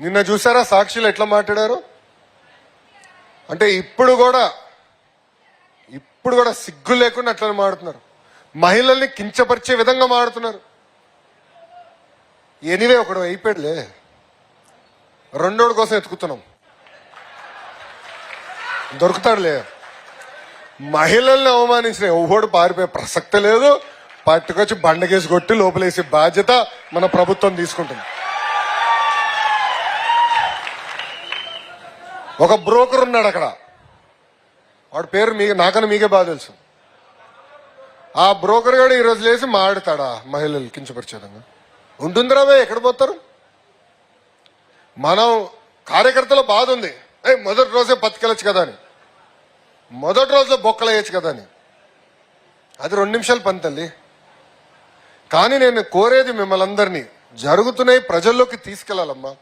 నిన్న చూసారా సాక్షులు ఎట్లా మాట్లాడారు? అంటే ఇప్పుడు కూడా ఇప్పుడు కూడా సిగ్గు లేకుండా అట్లనే మాడుతున్నారు. మహిళల్ని కించపరిచే విధంగా మాడుతున్నారు. ఎనివే ఒకడు అయిపోయాడులే. రెండోడు కోసం ఎత్తుకుతున్నాం. దొరుకుతాడులే. మహిళల్ని అవమానించిన ఎవడు పారిపోయే ప్రసక్తే లేదు. పట్టుకొచ్చి బండకేసి కొట్టి లోపలేసే బాధ్యత మన ప్రభుత్వం తీసుకుంటుంది. ఒక బ్రోకర్ ఉన్నాడు అక్కడ. వాడి పేరు మీ నాకన్నా మీకే బాగా తెలుసు. ఆ బ్రోకర్ గారు ఈరోజు లేచి మాడతాడా మహిళలు కించపరిచేదంగా ఉంటుందిరా ఎక్కడ పోతారు? మనం కార్యకర్తలో బాధ ఉంది. ఏ మొదటి రోజే బతికెళ్ళచ్చు కదా అని. మొదటి రోజు బొక్కలు వేయచ్చు కదా అని. అది రెండు నిమిషాలు పని తల్లి. కానీ నేను కోరేది మిమ్మల్ని అందరినీ జరుగుతున్నాయి ప్రజల్లోకి తీసుకెళ్ళాలమ్మా